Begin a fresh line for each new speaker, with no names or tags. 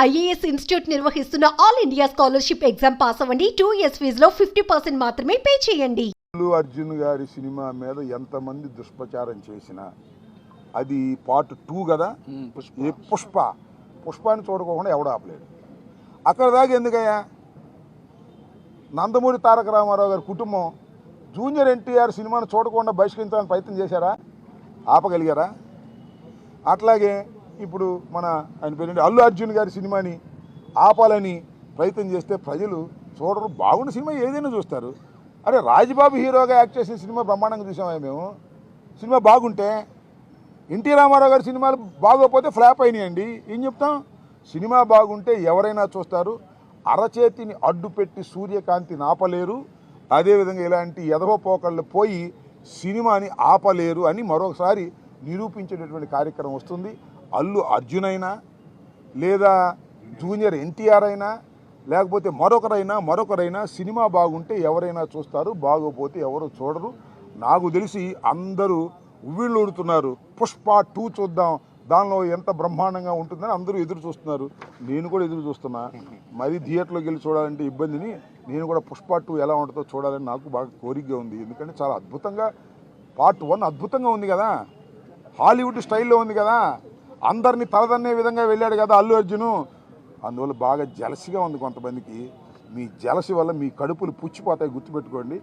IAS institute నిర్వహిస్తున్న all India scholarship exam pass అవ్వండి. Two years ఫీజులో ఫిఫ్టీ పర్సెంట్ మాత్రమే పే చేయండి.
అర్జున్ గారి సినిమా మీద ఎంతమంది దుష్ప్రచారం చేసినా అది పార్ట్ టూ కదా? ఏ పుష్ప. పుష్పాన్ని చూడకోకుండా ఎవడు ఆపలేడు. అక్కడ దాకా ఎందుకయ్యా? నందమూరి తారక రామారావు గారి కుటుంబం జూనియర్ ఎన్టీఆర్ సినిమాను చూడకుండా బహిష్కరించాలని ప్రయత్నం చేశారా? ఆపగలిగారా? అట్లాగే ఇప్పుడు మన ఆయన పేరు అల్లు అర్జున్ గారి సినిమాని ఆపాలని ప్రయత్నం చేస్తే ప్రజలు చూడరు బాగున్న సినిమా ఏదైనా చూస్తారు. అరే రాజ్బాబు హీరోగా యాక్ట్ చేసిన సినిమా బ్రహ్మాండంగా చూసామే మేము? సినిమా బాగుంటే ఎన్టీ రామారావు గారి సినిమాలు బాగోకపోతే ఫ్లాప్ అయినాయండి. ఏం చెప్తాం? సినిమా బాగుంటే ఎవరైనా చూస్తారు. అరచేతిని అడ్డు పెట్టి సూర్యకాంతిని ఆపలేరు. అదేవిధంగా ఇలాంటి ఎదవ పోకళ్ళు పోయి సినిమాని ఆపలేరు అని మరొకసారి నిరూపించేటటువంటి కార్యక్రమం వస్తుంది. అల్లు అర్జున్ అయినా లేదా జూనియర్ ఎన్టీఆర్ అయినా లేకపోతే మరొకరైనా మరొకరైనా సినిమా బాగుంటే ఎవరైనా చూస్తారు బాగోపోతే ఎవరు చూడరు. నాకు తెలిసి అందరూ ఉవ్విళ్ళూరుతున్నారు పుష్ప టూ చూద్దాం దానిలో ఎంత బ్రహ్మాండంగా ఉంటుందని అందరూ ఎదురు చూస్తున్నారు. నేను కూడా ఎదురు చూస్తున్నా. మరి థియేటర్లోకి వెళ్ళి చూడాలంటే ఇబ్బందిని నేను కూడా పుష్ప టూ ఎలా ఉంటుందో చూడాలని నాకు బాగా కోరికగా ఉంది. ఎందుకంటే చాలా అద్భుతంగా పార్ట్ వన్ అద్భుతంగా ఉంది కదా. హాలీవుడ్ స్టైల్లో ఉంది కదా. అందరినీ తలదన్నే విధంగా వెళ్ళాడు కదా అల్లు అర్జును. అందువల్ల బాగా జలసిగా ఉంది కొంతమందికి. మీ జలసి వల్ల మీ కడుపులు పుచ్చిపోతాయి గుర్తుపెట్టుకోండి.